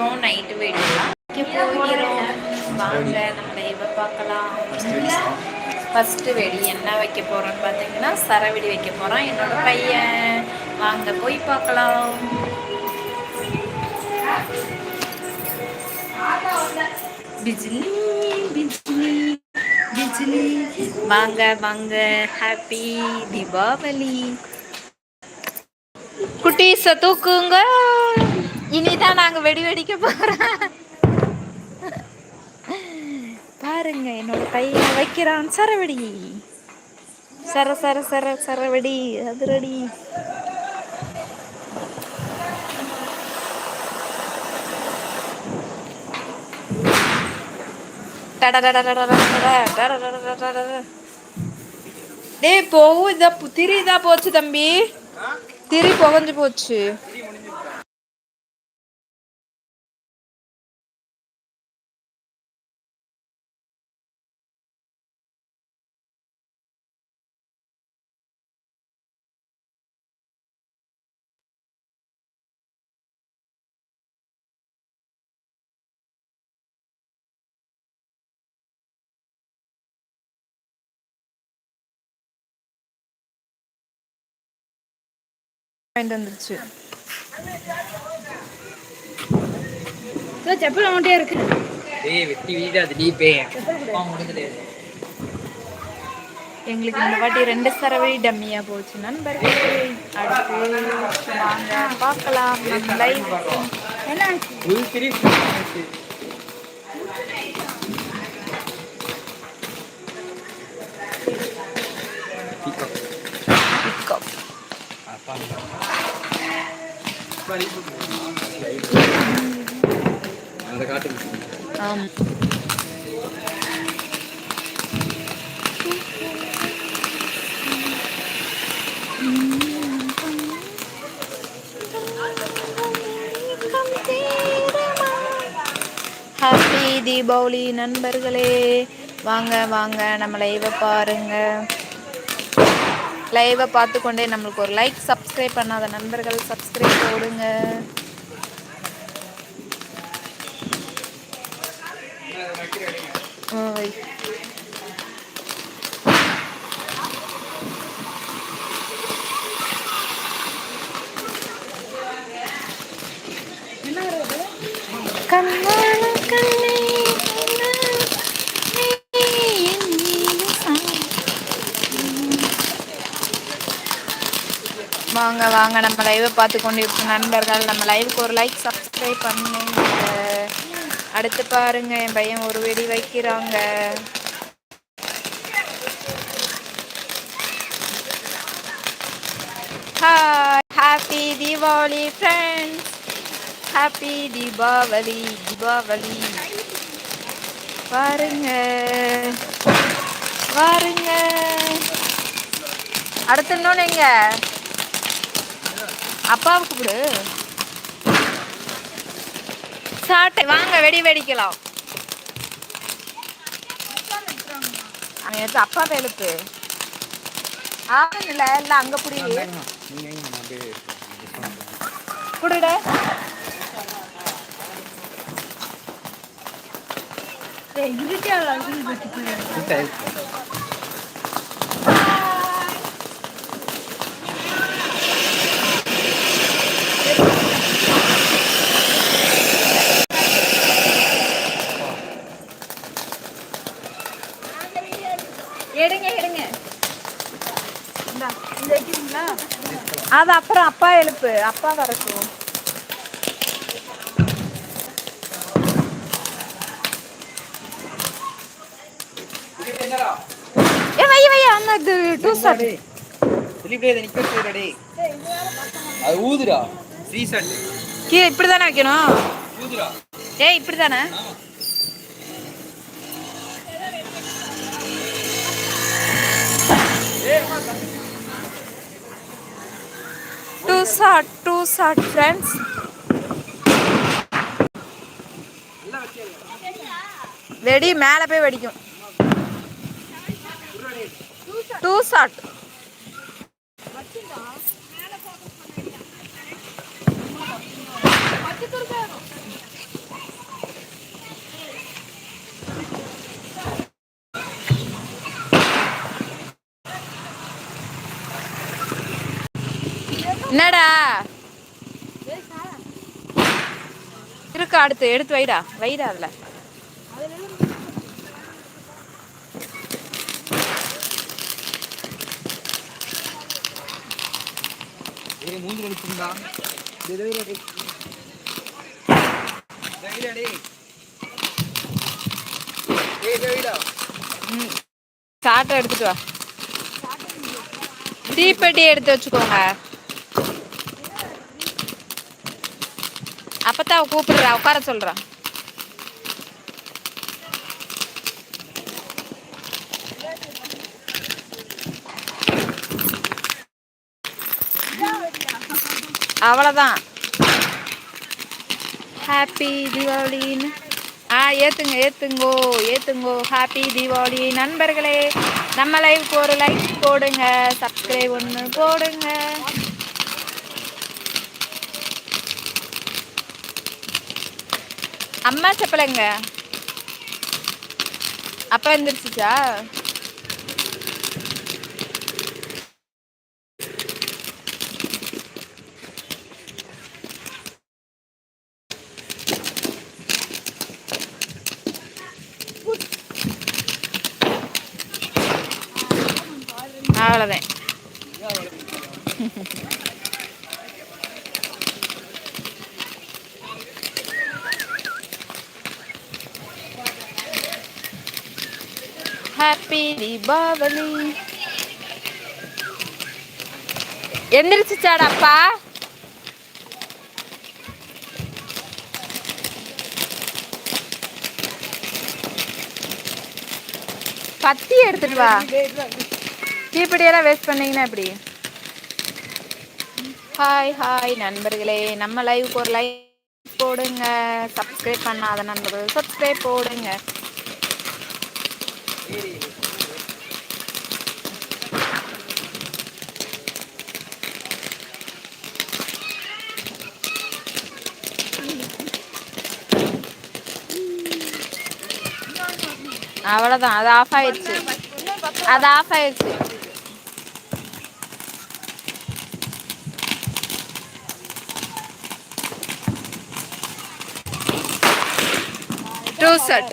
இப்போ நைட்டு வீடியோலாம் வைக்க போகிறோம் வாங்க நம்ம இவ பார்க்கலாம். ஃபஸ்ட்டு வெடி என்ன வைக்க போகிறோம்னு பார்த்தீங்கன்னா சரவெடி வைக்க போகிறோம் என்னோட பையன். வாங்க போய் பார்க்கலாம். பிஜிலி பிஜிலி பிஜிலி. வாங்க வாங்க. ஹாப்பி தீபாவளி குட்டீஸை தூக்குங்க. இனிதான் நாங்க வெடி வெடிக்க போறோம். பாருங்க என்னோட பையன் வைக்கிறான் சரவெடி. சர சர சர சரவெடி அதிரடி. டே போவும் இதா திரி இதா போச்சு தம்பி. திரி புகஞ்சு போச்சு. வாங்கிட்டு வந்துருச்சு. செப்பல் அவன்கிட்டே இருக்கு. டேய் வெட்டி வீடாது நீ பேய். முடிஞ்சது. எங்களுக்கு இந்த வாட்டி ரெண்டு சரவழி டம்மியா போச்சு. நண்பர்களே அடுத்து வாங்க பார்க்கலாம். நம்ம லைவ் என்ன ஆம். ஹாப்பி தீபாவளி நண்பர்களே வாங்க வாங்க நம்ம லைவை பாருங்க லைவை பார்த்து கொண்டே நம்மளுக்கு ஒரு லைக் சப்ஸ்கிரைப் பண்ணாத நண்பர்கள் சப்ஸ்கிரைப் போடுங்க ஓய். வாங்க வாங்க. நம்ம லைவை பார்த்து கொண்டு இருக்கும் நண்பர்கள் நம்ம லைவுக்கு ஒரு லைக் சப்ஸ்கிரைப் பண்ணுங்க. அடுத்து பாருங்க என் பையன் ஒரு வெடி வைக்கிறாங்க. Hi happy Deepavali friends happy Deepavali Deepavali பாருங்க. பாருங்க. அடுத்து இன்னொன்று எங்க? அப்பாவை கூப்பிடு. சாட்டை வாங்க வெடி வெடிக்கலாம். அவன் எடுத்து அப்பாவை எழுப்பு. ஆவன் இல்லை எல்லாம் அங்கே புடி. குடுட. எடுங்க எடுங்க இந்தா, இந்த வைக்கிறீங்களா அது அப்புறம் அப்பா எழுப்பு. அப்பா வரட்டும் ஏ வை வை அந்த டூ ஸ்டார்ட் திலீப் டேய் நிக்க வச்சுடா அது ஊதுடா. ரீசெட் கீழே இப்படி தானே வைக்கணும்? ஊதுடா. ஏய் இப்படி தானே two shot two shot friends வெடி மேலே போய் வெடிக்கும். டூ சாட் என்னடா? இருக்கு அடுத்து எடுத்து வைடா. வைடா அதில். மூஞ்சி சாட்டை எடுத்துட்டு வா. தீப்பெட்டி எடுத்து வச்சுக்கோங்க. அப்பதான் அவ கூப்பிடுறா உட்கார சொல்றா. அவ்வளோதான் ஹாப்பி தீபாவளின்னு ஆ ஏத்துங்க ஏத்துங்கோ ஏத்துங்கோ. ஹாப்பி தீபாவளி நண்பர்களே. நம்ம லைவ் ஒரு லைக் போடுங்க. சப்ஸ்கிரைப் ஒன்று போடுங்க. அம்மா செப்பலைங்க. அப்பா எந்திரிச்சிச்சா? அவ்வளோதான் ஹாப்பி தீபாவளி எந்திரிச்சிச்சாடாப்பா பத்தி எடுத்துட்டு வா. தீப்பெட்டியெல்லாம் வேஸ்ட் பண்ணீங்கன்னா எப்படி? ஹாய் ஹாய் நண்பர்களே. நம்ம லைவ் ஒரு லைக் போடுங்க. சப்ஸ்கிரைப் பண்ணாத நண்பர்கள் சப்ஸ்கிரைப் போடுங்க. அவ்வளோதான் அது ஆஃப் ஆயிடுச்சு. அது ஆஃப் ஆயிடுச்சு. டூ செட்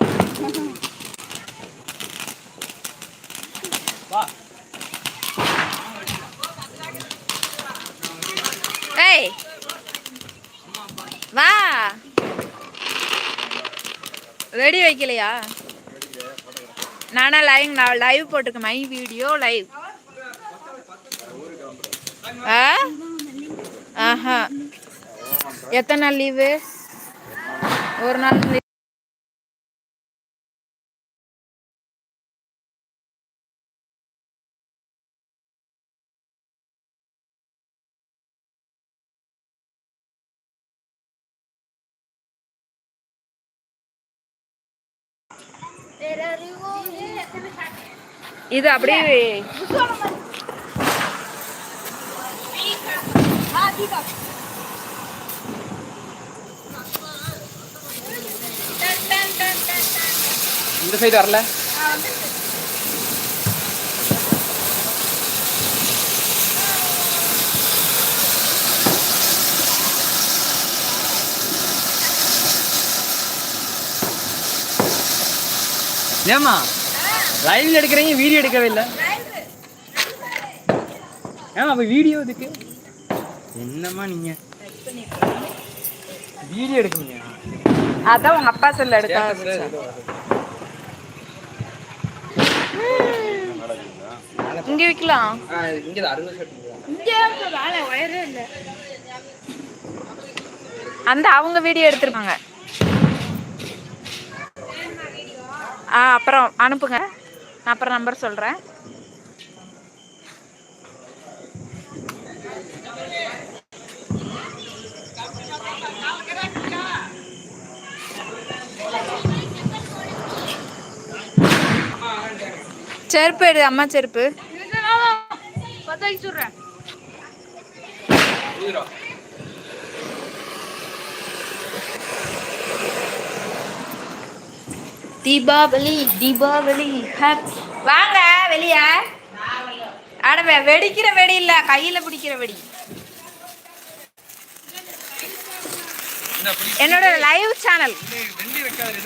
வா ஏய் வா ரெடி வைக்கலையா? நானா லைவ் நான் லைவ் போட்டுக்க மை வீடியோ லைவ் ஆ? ஆஹா. எத்தனை நாள் லீவு ஒரு நாள் இது அப்படியே இந்த சைடு வரல ஏமா லைவ்ல எடுக்கிறீங்க வீடியோ எடுக்கவே இல்லை. ஏமா அப்ப வீடியோ இதுக்கு என்னம்மா நீங்க? வீடியோ எடுக்கணுங்க அதான் உங்க அப்பா செல்ல எடுக்க இங்க வைக்கலாம். இங்க அந்த அவங்க வீடியோ எடுத்திருப்பாங்க. ஆ அப்புறம் அனுப்புங்க. நான் அப்புறம் நம்பர் சொல்கிறேன் செருப்பு எடு அம்மா செருப்பு. தீபாவளி தீபாவளி வாங்க வெளிய. அட வெடிக்கிற வெடி இல்ல. கையில பிடிக்கிற வெடி. என்னோட லைவ் சேனல்